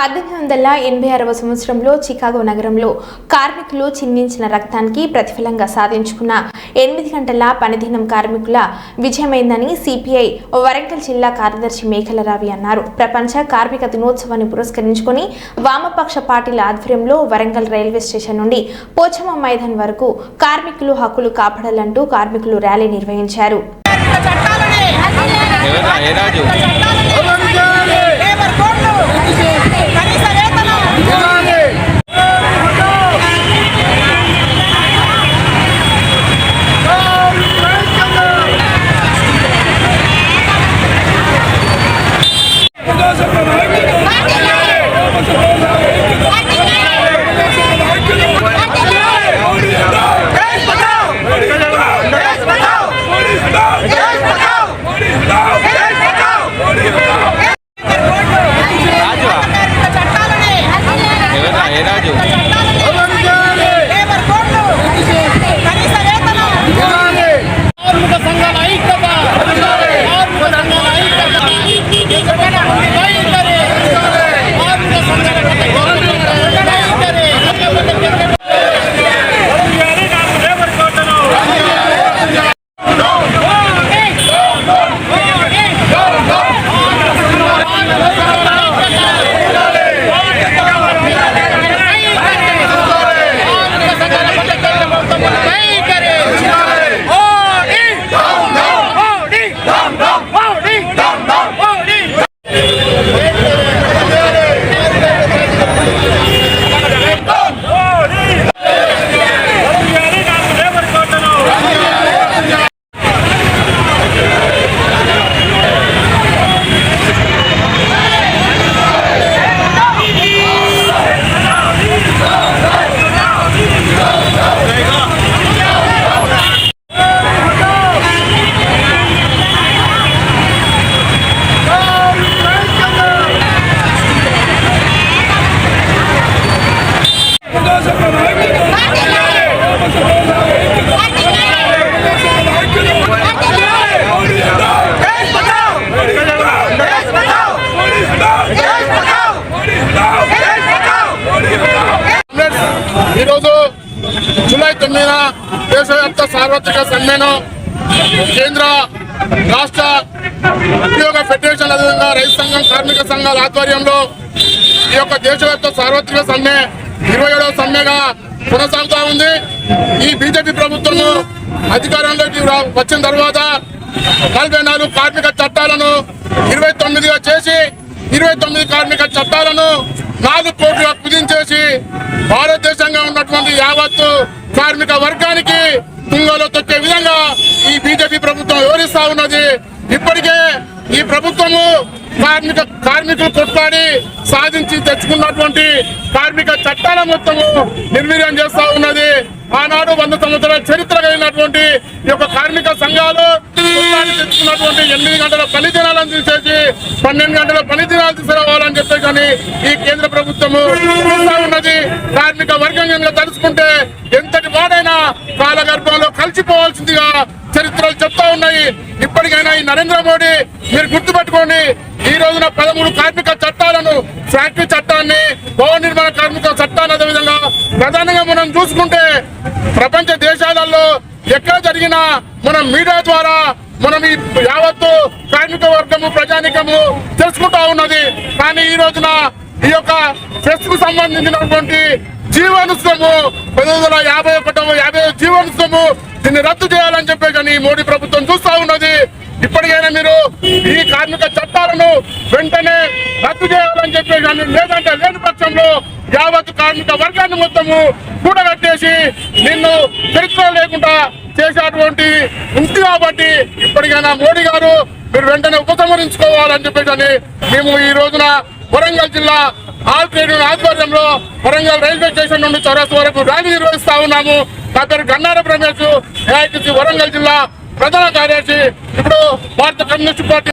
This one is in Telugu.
పద్దెనిమిది వందల ఎనభై ఆరవ సంవత్సరంలో చికాగో నగరంలో కార్మికులు చిందించిన రక్తానికి ప్రతిఫలంగా సాధించుకున్న ఎనిమిది గంటల పనిదినం కార్మికుల విజయమైందని సిపిఐ వరంగల్ జిల్లా కార్యదర్శి మేఘలరావి అన్నారు. ప్రపంచ కార్మిక దినోత్సవాన్ని పురస్కరించుకొని వామపక్ష పార్టీల ఆధ్వర్యంలో వరంగల్ రైల్వే స్టేషన్ నుండి పోచమ్మ మైదాన్ వరకు కార్మికులు హక్కులు కాపాడాలంటూ కార్మికులు ర్యాలీ నిర్వహించారు. రాజు చట్టాలని ఎవరా ఏ రాజు? జూలై తొమ్మిదిన దేశవ్యాప్త సార్వత్రిక సమ్మెను కేంద్ర రాష్ట్ర ఉద్యోగ ఫెడరేషన్ అదేవిధంగా రైతు సంఘం కార్మిక సంఘాల ఆధ్వర్యంలో ఈ యొక్క దేశవ్యాప్త సార్వత్రిక సమ్మె ఇరవై ఏడవ సమ్మెగా కొనసాగుతా ఉంది. ఈ బీజేపీ ప్రభుత్వము అధికారంలోకి వచ్చిన తర్వాత నలభై నాలుగు కార్మిక చట్టాలను ఇరవై తొమ్మిదిగా చేసి ఇరవై తొమ్మిది కార్మిక చట్టాలను నాలుగు కోట్లుగా కుదించేసి భారతదేశంగా ఉన్నటువంటి యావత్తు కార్మిక వర్గానికి తుంగలో తొక్కే విధంగా ఈ బీజేపీ ప్రభుత్వం వివరిస్తా ఉన్నది. ఇప్పటికే ఈ ప్రభుత్వము కార్మిక కార్మికులు కొట్లాడి సాధించి తెచ్చుకున్నటువంటి కార్మిక చట్టాల మొత్తము నిర్వీర్యం చేస్తా ఉన్నది. ఆనాడు వంద సంవత్సరాల చరిత్ర కలిగినటువంటి ఈ యొక్క కార్మిక సంఘాలు తెచ్చుకున్నటువంటి ఎనిమిది గంటల పని దినాలను తీసేసి పన్నెండు గంటల పని దినాలు తీసుకురావాలని చెప్పి కానీ ఈ కేంద్ర ప్రభుత్వము ఉన్నది. కార్మిక వర్గం కనుక తలుచుకుంటే కాలగర్భంలో కలిసిపోవాల్సిందిగా చరిత్రలు చెప్తా ఉన్నాయి. ఇప్పటికైనా ఈ నరేంద్ర మోడీ మీరు గుర్తుపెట్టుకోండి ఈ రోజున పదమూడు కార్మిక చట్టాలను ఫ్యాక్టరీ చట్టాన్ని భవన నిర్మాణ కార్మిక చట్టాన్ని అదేవిధంగా ప్రధానంగా మనం చూసుకుంటే ప్రపంచ దేశాలలో ఎక్కడ జరిగినా మనం మీడియా ద్వారా మనం ఈ యావత్తు కార్మిక వర్గము ప్రజానికము తెలుసుకుంటా ఉన్నది. కానీ ఈ రోజున ఈ యొక్క ఫెస్ట్కు సంబంధించినటువంటి జీవనోత్సవము పంతొమ్మిది వందల యాభై ఒకటవ యాభై జీవనోత్సవము దీన్ని రద్దు చేయాలని చెప్పే కానీ మోడీ ప్రభుత్వం చూస్తా ఉన్నది. ఇప్పటికైనా మీరు ఈ కార్మిక చట్టాలను వెంటనే రద్దు చేయాలని చెప్పే కానీ లేదంటే లేని పక్షంలో యావత్ కార్మిక వర్గాన్ని మొత్తము కూడగట్టేసి నిన్ను చరిత్ర లేకుండా చేసేటువంటి ఉంది కాబట్టి ఇప్పటికైనా మోడీ గారు మీరు వెంటనే ఉపసంహరించుకోవాలని చెప్పేసి మేము ఈ రోజున వరంగల్ జిల్లా ఆల్ ఆధ్వర్యంలో వరంగల్ రైల్వే స్టేషన్ నుండి చౌరస్ వరకు ర్యాలీ నిర్వహిస్తా ఉన్నాము. నా పేరు గన్నార రమేష్ ఏఐటిసి వరంగల్ జిల్లా ప్రధాన కార్యదర్శి. ఇప్పుడు భారత కమ్యూనిస్ట్ పార్టీ